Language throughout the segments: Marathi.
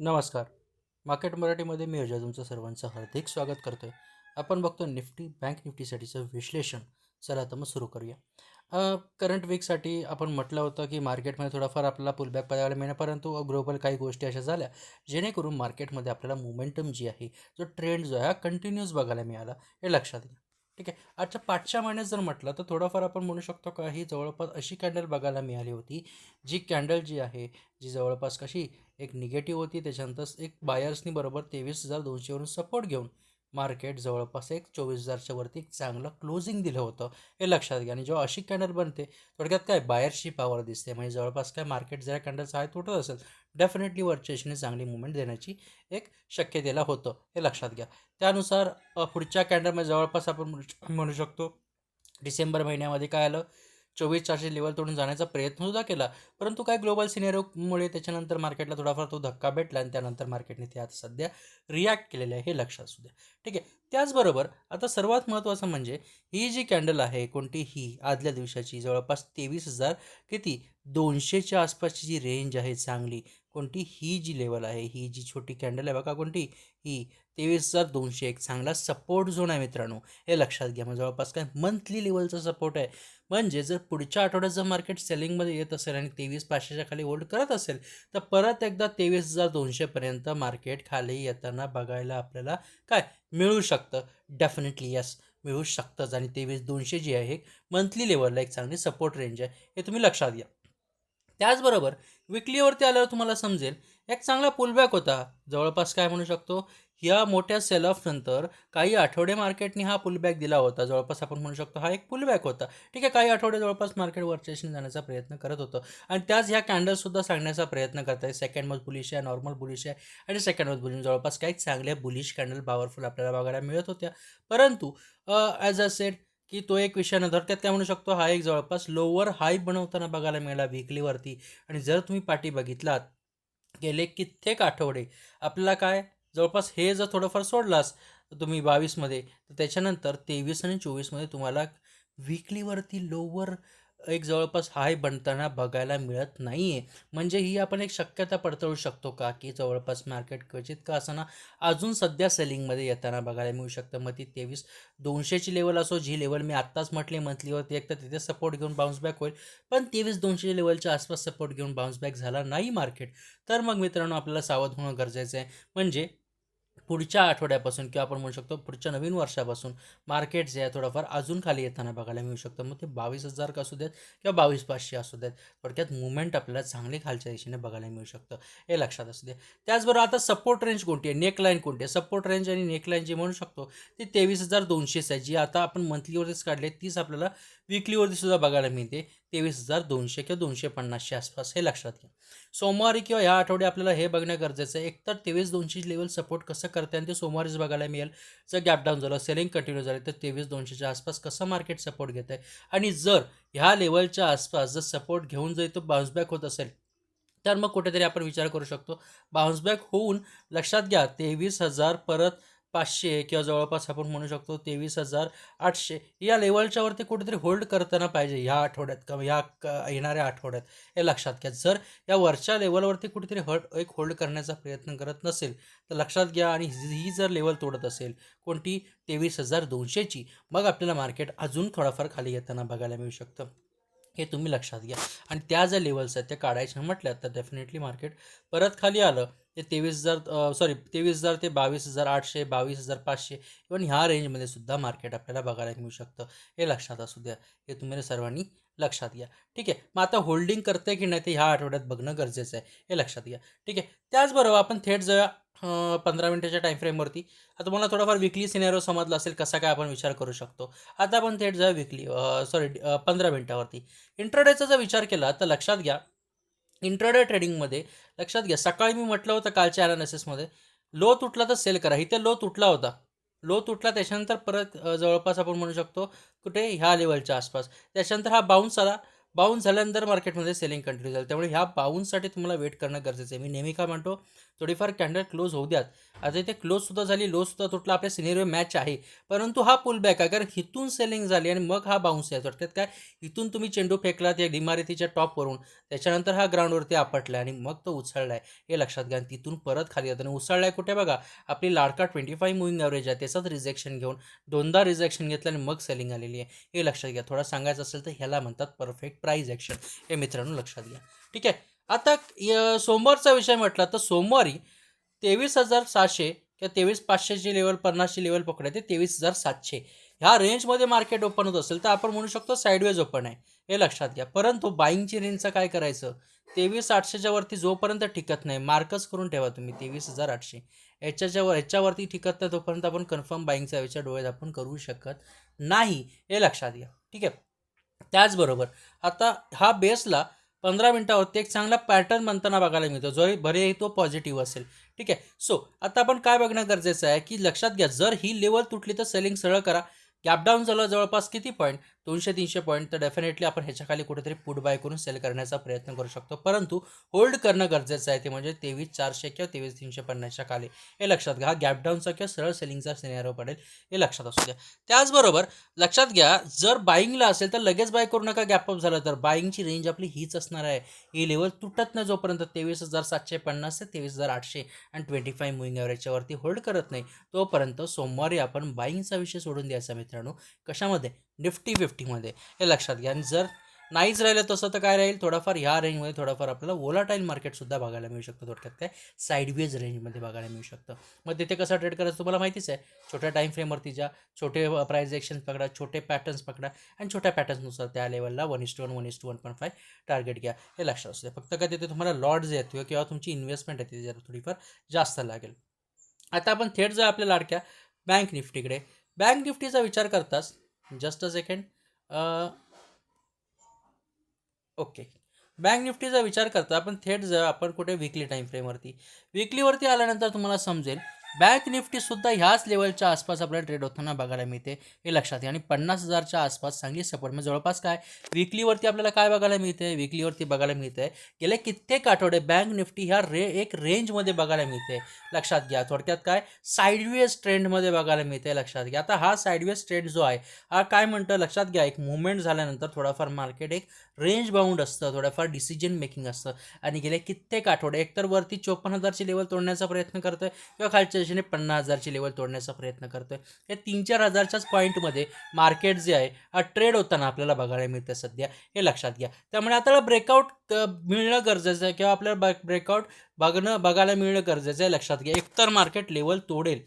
नमस्कार. मार्केट मराठीमध्ये मी अजय तुमचं सर्वांचं हार्दिक स्वागत करतो आहे आपण बघतो निफ्टी बँक निफ्टीसाठीचं विश्लेषण. चला तर मग सुरू करूया. करंट वीकसाठी आपण म्हटलं होतं की मार्केटमध्ये थोडाफार आपल्याला पुलबॅक पाहायला मिळणार परंतु ग्लोबल काही गोष्टी अशा झाल्या जेणेकरून मार्केटमध्ये आपल्याला मोमेंटम जी आहे जो ट्रेंड जो आहे हा कंटिन्यूस बघायला मिळाला हे लक्षात घ्या. ठीक आहे. आजच्या पाचच्या महिन्यात जर म्हटलं तर थोडंफार आपण म्हणू शकतो का ही जवळपास अशी कॅन्डल बघायला मिळाली होती जी कॅन्डल जी आहे जी जवळपास कशी एक निगेटिव्ह होती त्याच्यानंतर एक बायर्सनी बरोबर तेवीस हजार दोनशेवरून सपोर्ट घेऊन मार्केट जवळपास एक चोवीस हजारच्या वरती एक चांगलं क्लोजिंग दिलं होतं. हे लक्षात घ्या. आणि जेव्हा अशी कॅन्डल बनते थोडक्यात काय बायर्सची पॉवर दिसते. म्हणजे जवळपास काय मार्केट जरा कॅन्डलचा आहे तुटत असेल डेफिनेटली वर्चेशने चांगली मुवमेंट देण्याची एक शक्यतेला होतं. हे लक्षात घ्या. त्यानुसार पुढच्या कॅन्डलमध्ये जवळपास आपण म्हणू- म्हणू शकतो डिसेंबर महिन्यामध्ये काय आलं? चोवीस चारशे लेवल तोडून जाण्याचा प्रयत्न सुद्धा केला. परंतु काय ग्लोबल सिनेरोमुळे त्याच्यानंतर मार्केटला थोडाफार तो धक्का भेटला आणि त्यानंतर मार्केटने ते आता सध्या रिॲक्ट केलेलं आहे हे लक्षात असू द्या. ठीक आहे. त्याचबरोबर आता सर्वात महत्त्वाचं म्हणजे ही जी कॅन्डल आहे कोणती? ही आदल्या दिवसाची जवळपास तेवीस हजार किती? दोनशेच्या आसपासची जी रेंज आहे चांगली कोणती? ही जी लेवल आहे ही जी छोटी कॅन्डल आहे बघा कोणती? ही तेवीस हजार दोनशे एक. चांगला सपोर्ट झोन आहे मित्रांनो. हे लक्षात घ्या. मग जवळपास काय मंथली लेवलचा सपोर्ट आहे. म्हणजे जर पुढच्या आठवड्यात जर मार्केट सेलिंगमध्ये येत असेल आणि तेवीस पाचशेच्या खाली होल्ड करत असेल तर परत एकदा तेवीस हजार दोनशेपर्यंत मार्केट खाली येताना बघायला आपल्याला काय मिळू शकतं? डेफिनेटली यस मिळू शकतंच. आणि तेवीस दोनशे जी आहे मंथली लेवलला एक चांगली सपोर्ट रेंज आहे. हे तुम्ही लक्षात घ्या. त्याचबरोबर विकलीवरती आल्यावर तुम्हाला समजेल एक चांगला पुलबॅक होता. जवळपास काय म्हणू शकतो? या मोठ्या सेल ऑफनंतर काही आठवडे मार्केटने हा पुलबॅक दिला होता. जवळपास आपण म्हणू शकतो हा एक पुलबॅक होता. ठीक आहे काही आठवडे जवळपास मार्केट वरचेशन जाण्याचा प्रयत्न करत होतं. आणि त्याच ह्या कॅन्डलसुद्धा सांगण्याचा प्रयत्न करत आहे. सेकंड मज बुलिश आहे नॉर्मल बुलिश आहे आणि सेकंड मज बुलिश जवळपास काही चांगल्या बुलिश कॅन्डल पॉवरफुल आपल्याला बघायला मिळत होत्या. परंतु ॲज अ सेट की तो एक विषय न त्यात काय म्हणू शकतो हा एक जवळपास लोअर हाय बनवताना बघायला मिळाला विकलीवरती आणि जर तुम्ही पाठी बघितलात गेले कित्येक आठवडे आपल्याला काय जवळपास हे जर थोडंफार सोडलास तुम्ही बावीसमध्ये तर त्याच्यानंतर तेवीस आणि चोवीसमध्ये तुम्हाला विकलीवरती लोवर एक जवळपास हाय बनताना बघायला मिळत नाही आहे म्हणजे ही आपण एक शक्यता पडताळू शकतो का? की जवळपास मार्केट क्वचित का असताना अजून सध्या सेलिंगमध्ये येताना बघायला मिळू शकतं. मग ती तेवीस दोनशेची लेवल असो जी लेवल मी आत्ताच म्हटली मंथलीवरती एक तर तिथे सपोर्ट घेऊन बाउन्स बॅक होईल. पण तेवीस दोनशे लेवलच्या आसपास सपोर्ट घेऊन बाउन्स बॅक झाला नाही मार्केट तर मग मित्रांनो आपल्याला सावध होणं गरजेचं आहे. म्हणजे पुढच्या आठवड्यापासून किंवा आपण म्हणू शकतो पुढच्या नवीन वर्षापासून मार्केट जे आहे थोडंफार अजून खाली येताना बघायला मिळू शकतं. मग ते बावीस हजार का असू देत किंवा बावीस पाचशे असू देत थोडक्यात मुवमेंट आपल्याला चांगली खालच्या दिशेने बघायला मिळू शकतं. हे लक्षात असू दे. त्याचबरोबर आता सपोर्ट रेंज कोणती आहे? नेकलाईन कोणती आहे? सपोर्ट रेंज आणि नेकलाईन जी म्हणू शकतो ती तेवीस हजार दोनशेच आहे. जी आता आपण मंथलीवरतीच काढली तीच आपल्याला विकलीवरती सुद्धा बघायला मिळते. तेवीस हजार दोनशे किंवा दोनशे पन्नासच्या आसपास हे लक्षात घ्या. सोमवारी किंवा ह्या आठवडे आपल्याला हे बघणं गरजेचं आहे. एकतर तेवीस दोनशे लेवल सपोर्ट कसं करते आणि ते सोमवारीच बघायला मिळेल. जर गॅप डाऊन झालं सेलिंग कंटिन्यू झाली तर तेवीस दोनशेच्या आसपास कसं मार्केट सपोर्ट घेत आहे आणि जर ह्या लेवलच्या आसपास जर सपोर्ट घेऊन जर तो बाउन्सबॅक होत असेल तर मग कुठेतरी आपण विचार करू शकतो. बाउन्सबॅक होऊन लक्षात घ्या तेवीस हजार परत पाचशे किंवा जवळपास आपण म्हणू शकतो तेवीस हजार आठशे. या लेवलच्या वरती कुठेतरी होल्ड करताना पाहिजे ह्या आठवड्यात किंवा ह्या क- येणाऱ्या आठवड्यात. हे लक्षात घ्या. जर या वरच्या लेवलवरती कुठेतरी हट एक होल्ड करण्याचा प्रयत्न करत नसेल तर लक्षात घ्या आणि ही जर लेवल तोडत असेल कोणती? तेवीस हजार दोनशेची. मग आपल्याला मार्केट अजून थोडाफार खाली येताना बघायला मिळू शकतं. हे तुम्ही लक्षात घ्या. आणि त्या ज्या लेवल्स आहेत त्या काढायच्या म्हटल्या तर डेफिनेटली मार्केट परत खाली आलं ते तेवीस हजार सॉरी तेवीस हजार ते बावीस हजार आठशे बावीस हजार पाचशे इवन ह्या रेंजमध्ये सुद्धा मार्केट आपल्याला बघायला मिळू शकतं. हे लक्षात असू द्या. हे तुम्ही सर्वांनी लक्षात घ्या. ठीक आहे? मग आता होल्डिंग करते की नाही ते ह्या आठवड्यात बघणं गरजेचं आहे. हे लक्षात घ्या. ठीक आहे? त्याचबरोबर आपण थेट जाऊया पंधरा मिनिटाच्या टाईम फ्रेमवरती आता मला थोडाफार विकली सिनेरो समजला असेल कसा काय आपण विचार करू शकतो. आता आपण थेट जाऊया विकली सॉरी पंधरा मिनिटावरती. इंट्राडेचा जर विचार केला तर लक्षात घ्या इंट्राडे ट्रेडिंगमध्ये लक्षात घ्या सकाळी मी म्हटलं होतं कालच्या ॲनालिसिसमध्ये लो तुटला तर सेल करा. इथे लो तुटला होता. लो तुटला त्याच्यानंतर परत जवळपास आपण म्हणू शकतो कुठे? ह्या लेवलच्या आसपास. त्याच्यानंतर हा बाउन्स आला. बाऊन्स झाल्यानंतर मार्केटमध्ये सेलिंग कंटिन्यू झालं. त्यामुळे ह्या बाऊन्ससाठी तुम्हाला वेट करणं गरजेचं आहे. मी नेहमी का म्हणतो थोडीफार कॅन्डल क्लोज होऊ द्यात. आता इथे क्लोजसुद्धा झाली लोसुद्धा तुटला आपल्या सिनेरिओ मॅच आहे. परंतु हा पुल बॅक आहे कारण हिथून सेलिंग झाली आणि मग हा बाउन्स आहे थोडक्यात काय? इथून तुम्ही चेंडू फेकलात या इमारतीच्या टॉपवरून त्याच्यानंतर हा ग्राउंडवरती आपटला आणि मग तो उचळला आहे हे लक्षात घ्या. आणि तिथून परत खाली जातो आणि उचलला आहे कुठे बघा? आपली लाडका ट्वेंटी फाईव्ह मुव्हिंग ॲव्हरेज आहे. त्याचाच रिजेक्शन घेऊन दोनदा रिजेक्शन घेतलं आणि मग सेलिंग आलेली आहे. हे लक्षात घ्या. थोडा सांगायचं असेल तर ह्याला म्हणतात परफेक्ट प्राईज ॲक्शन हे मित्रांनो लक्षात घ्या. ठीक आहे? आता य- सोमवारचा विषय म्हटला तर सोमवारी तेवीस हजार सहाशे किंवा तेवीस पाचशेची लेवल पन्नासची लेवल पकडायचे तेवीस हजार सातशे. ह्या रेंजमध्ये मार्केट ओपन होत असेल तर आपण म्हणू शकतो साईडवेज ओपन आहे. हे लक्षात घ्या. परंतु बाईंगची रेंजचं काय करायचं? तेवीस आठशेच्या वरती जोपर्यंत टिकत नाही मार्कच करून ठेवा तुम्ही तेवीस हजार आठशे. याच्याच्या वर ह्याच्यावरती टिकत नाही तोपर्यंत आपण कन्फर्म बाईंगचा विचार डोळ्यात आपण करू शकत नाही. हे लक्षात घ्या. ठीक आहे? त्याचबरोबर आता हा बेसला पंधरा मिनटावरती एक चांगला पॅटर्न बनताना बघायला मिळतो. जो बरे तो पॉझिटिव्ह असेल. ठीक आहे? सो आता आपण काय बघणं गरजेचं आहे की लक्षात घ्या जर ही लेवल तुटली तर सेलिंग सरळ करा. गॅपडाऊन झालं जवळपास किती पॉईंट दोनशे तीनशे पॉईंट तर डेफिनेटली आपण ह्याच्याखाली कुठेतरी पुट बाय करून सेल करण्याचा प्रयत्न करू शकतो. परंतु होल्ड करणं गरजेचं आहे ते म्हणजे तेवीस चारशे किंवा तेवीस तीनशे पन्नासच्या खाली. हे लक्षात घ्या. गॅपडाऊनचा किंवा सरळ सेलिंगचा सिनेरो पडेल हे लक्षात असू द्या. त्याचबरोबर लक्षात घ्या जर बाईंगला असेल तर लगेच बाय करू नका गॅपअप झालं तर. बाईंगची रेंज आपली हीच असणार आहे. ही लेवल तुटत नाही जोपर्यंत तेवीस हजार सातशे पन्नास ते तेवीस हजार आठशे आणि ट्वेंटी फाईव्ह मुविंग ॲव्हरेजच्या वरती होल्ड करत नाही तोपर्यंत सोमवारी आपण बाईंगचा विषय सोडून द्यायचा मित्रांनो. कशामध्ये? निफ्टी फिफ्टीमध्ये. हे लक्षात घ्या. आणि जर नाहीच राहिलं तसं तर काय राहील? थोडाफार ह्या रेंजमध्ये थोडाफार आपल्याला वोलाटाईल मार्केटसुद्धा बघायला मिळू शकतं. थोडक्यात काय? साईडवेज रेंजमध्ये बघायला मिळू शकतं. मग तिथे कसं ट्रेड करायचं तुम्हाला माहितीच आहे. छोट्या टाईम फ्रेमवरती ज्या छोटे प्राईज एक्शन्स पकडा. छोटे पॅटर्न्स पकडा. आणि छोट्या पॅटर्न्सनुसार त्या लेवलला one is to one one is to one point five target घ्या. हे लक्षात असते फक्त काय तिथे तुम्हाला लॉड्स आहेत किंवा तुमची इन्व्हेस्टमेंट येते जर जरा थोडीफार जास्त लागेल. आता आपण थेट जर आपल्या लाडक्या बँक निफ्टीकडे. बँक निफ्टीचा विचार करताच just a second okay bank निफ्टीचा विचार करता आपण थेट जर आपण कुठे विकली टाईम फ्रेमवरती विकलीवरती आल्यानंतर तुम्हाला समजेल बँक निफ्टीसुद्धा ह्याच लेवलच्या आसपास आपल्याला ट्रेड होताना बघायला मिळते. हे लक्षात घ्या आणि पन्नास हजारच्या आसपास चांगली सपोर्ट म्हणजे जवळपास काय? विकलीवरती आपल्याला काय बघायला मिळते? विकलीवरती बघायला मिळते. गेले कित्येक आठवडे बँक निफ्टी ह्या रे एक रेंजमध्ये बघायला मिळते. लक्षात घ्या. थोडक्यात काय? साईडवेज ट्रेंडमध्ये बघायला मिळते. लक्षात घ्या. आता हा साईडवेज ट्रेंड जो आहे हा काय म्हणतं? लक्षात घ्या. एक मुवमेंट झाल्यानंतर थोडाफार मार्केट एक रेंज बाउंड असतं. थोडंफार डिसिजन मेकिंग असतं. आणि गेले कित्येक आठवडे एकतर वरती चोपन्न हजारची लेवल तोडण्याचा प्रयत्न करतोय किंवा खालच्या दिशेने पन्नास हजारची लेवल तोडण्याचा प्रयत्न करतोय. या तीन चार हजारच्याच पॉईंटमध्ये मार्केट जे आहे हा ट्रेड होताना आपल्याला बघायला मिळतं सध्या. हे लक्षात घ्या. त्यामुळे आपल्याला ब्रेकआउट मिळणं गरजेचं आहे किंवा आपल्याला ब्रेकआउट बघणं बघायला मिळणं गरजेचं आहे लक्षात घ्या. एकतर मार्केट लेवल तोडेल.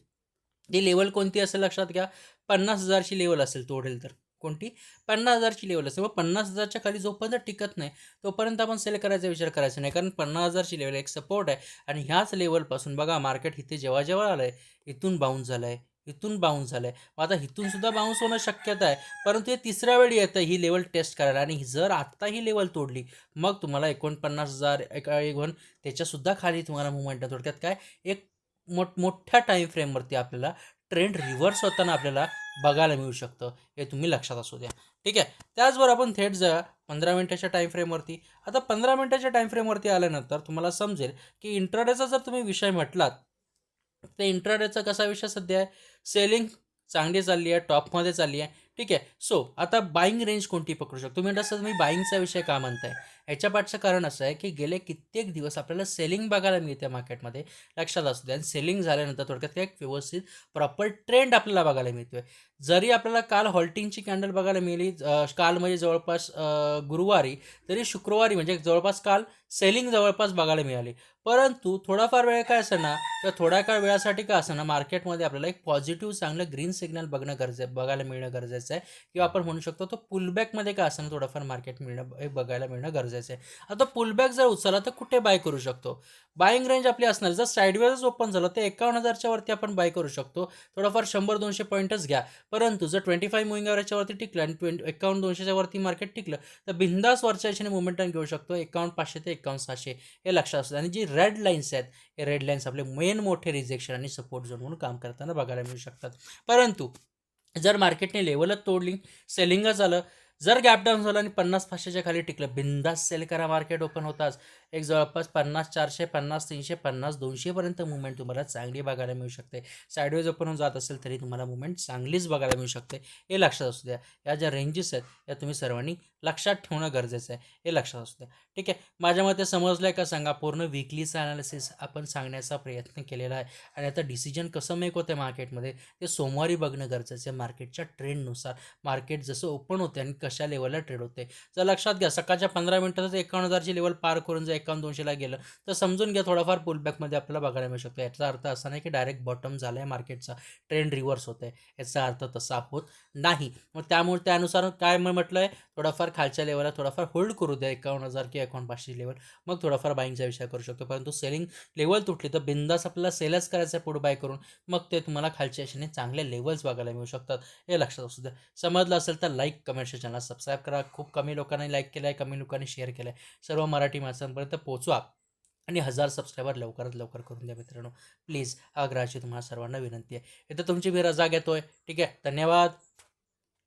ती लेवल कोणती असेल लक्षात घ्या. पन्नास हजारची लेवल असेल तोडेल तर. कोणती? पन्नास हजारची लेवल असते मग पन्नास हजारच्या खाली जोपर्यंत टिकत नाही तोपर्यंत आपण सेल करायचा विचार करायचा नाही. कारण पन्नास हजारची लेवल एक सपोर्ट आहे. आणि ह्याच लेवलपासून बघा मार्केट इथे जेव्हा जेव्हा आलं आहे इथून बाउन्स झालं आहे इथून बाउन्स झालं आहे मग आता इथून सुद्धा बाउन्स होणं शक्यता आहे. परंतु हे तिसऱ्या वेळी येतं ही लेवल टेस्ट करायला. आणि जर आत्ता ही लेवल तोडली मग तुम्हाला एकोणपन्नास हजार एक एकोण त्याच्यासुद्धा खाली तुम्हाला मुवमेंट थोडक्यात काय? एक मोठ मोठ्या टाईम फ्रेमवरती आपल्याला ट्रेंड रिव्हर्स होताना आपल्याला बघायला मिळू शकतं. हे तुम्ही लक्षात असू द्या. ठीक आहे? त्याचबरोबर आपण थेट जा पंधरा मिनटाच्या टाईमफ्रेमवरती आता पंधरा मिनटाच्या टाईम फ्रेमवरती आल्यानंतर तुम्हाला समजेल की इंट्राडेचा जर तुम्ही विषय म्हटलात तर इंट्राडेचा कसा विषय सध्या आहे? सेलिंग चांगली चालली आहे टॉपमध्ये चालली आहे. ठीक आहे? सो आता बाईंग रेंज कोणती पकडू शकतो? तुम्ही तसं तुम्ही बाईंगचा विषय का म्हणताय? ह्याच्या पाठचं कारण असं आहे की गेले कित्येक दिवस आपल्याला सेलिंग बघायला मिळते मार्केटमध्ये लक्षात असू द्या आणि सेलिंग झाल्यानंतर थोडक्यात एक व्यवस्थित प्रॉपर ट्रेंड आपल्याला बघायला मिळतोय. जरी आपल्याला काल हॉल्टिंगची कॅन्डल बघायला मिळाली काल म्हणजे जवळपास गुरुवारी तरी शुक्रवारी म्हणजे जवळपास काल सेलिंग जवळपास बघायला मिळाली. परंतु थोडाफार वेळ काय असं ना तर थोड्या काळ वेळासाठी काय असं ना मार्केटमध्ये आपल्याला एक पॉझिटिव्ह चांगलं ग्रीन सिग्नल बघणं गरजे बघायला मिळणं गरजेचं आहे. किंवा आपण म्हणू शकतो तो पुलबॅकमध्ये काय असं ना थोडंफार मार्केट मिळणं बघायला मिळणं गरजेचं आहे आता पुलबॅक जर उचलला तर कुठे बाय करू शकतो? बाईंग रेंज आपली असणार. जर साईडवेजच ओपन झालं तर एकावन्न हजारच्या वरती आपण बाय करू शकतो. थोडंफार शंभर दोनशे पॉईंटच घ्या. परंतु जर ट्वेंटी फाईव्ह मुविंग ॲव्हरेजच्या वरती टिकलं आणि ट्वेंटी एकावन्न दोनशेच्या वरती मार्केट टिकलं तर बिंदास वरच्या याच्याने मुवमेंटन घेऊ शकतो. एकावन्न पाचशे ते एकावन्न सहाशे हे लक्षात असतं. आणि जी रेड लाईन्स आहेत हे रेड लाईन्स आपले मेन मोठे रिजेक्शन आणि सपोर्ट झोन म्हणून काम करताना बघायला मिळू शकतात. परंतु जर मार्केटने लेवलच तोडली सेलिंगच आलं जर गॅप डाऊन झालं आणि पन्नास पाचशेच्या खाली टिकलं बिंदास सेल करा मार्केट ओपन होताच. एक जवळपास पन्नास चारशे पन्नास तीनशे पन्नास दोनशेपर्यंत मुवमेंट तुम्हाला चांगली बघायला मिळू शकते. साईडवेज ओपन होऊन जात असेल तरी तुम्हाला मुवमेंट चांगलीच बघायला मिळू शकते. हे लक्षात असू द्या. या ज्या रेंजेस आहेत या तुम्ही सर्वांनी लक्षात ठेवणं गरजेचं आहे. हे लक्षात असू द्या. ठीक आहे? माझ्या मते समजलं आहे का सांगा? पूर्ण विकलीचं ॲनालिसिस आपण सांगण्याचा प्रयत्न केलेला आहे. आणि आता डिसिजन कसं मेक होते मार्केटमध्ये ते सोमवारी बघणं गरजेचं आहे मार्केटच्या ट्रेंडनुसार मार्केट जसं ओपन होते आणि कशा लेवलला ट्रेड होते जर लक्षात घ्या सकाळच्या पंधरा मिनिटातच एकावन्न हजारची लेवल पार करून जा एकावन्न दोनशेला गेलं तर समजून घ्या थोडाफार पुलबॅकमध्ये आपल्याला बघायला मिळू शकतो. याचा अर्थ असा नाही की डायरेक्ट बॉटम झाला आहे मार्केटचा ट्रेंड रिव्हर्स होत आहे याचा अर्थ तसा होत नाही. मग त्यामुळे त्यानुसार काय म्हटलं आहे थोडाफार खालच्या लेवलला थोडाफार होल्ड करू द्या एकावन्न हजार किंवा एकावन्न पाचशे लेवल मग थोडाफार बाईंगचा विचार करू शकतो. परंतु सेलिंग लेवल तुटली तर बिंदास आपल्याला सेलच करायचं आहे पुढं बाय करून. मग ते तुम्हाला खालच्या अशाने चांगले लेवल्स बघायला मिळू शकतात. हे लक्षात असू द्या. समजलं असेल तर लाईक कमेंट चॅनल सबस्क्राईब करा. खूप कमी लोकांनी लाईक केलं आहे कमी लोकांनी शेअर केलं आहे सर्व मराठी माणसांपर्यंत पोचवा आणि हजार सबस्क्रायबर लवकरात लवकर करून द्या मित्रांनो. प्लीज आग्रहाची तुम्हाला सर्वांना विनंती आहे. इथं तुमची मी रजा घेतोय. ठीक आहे? धन्यवाद.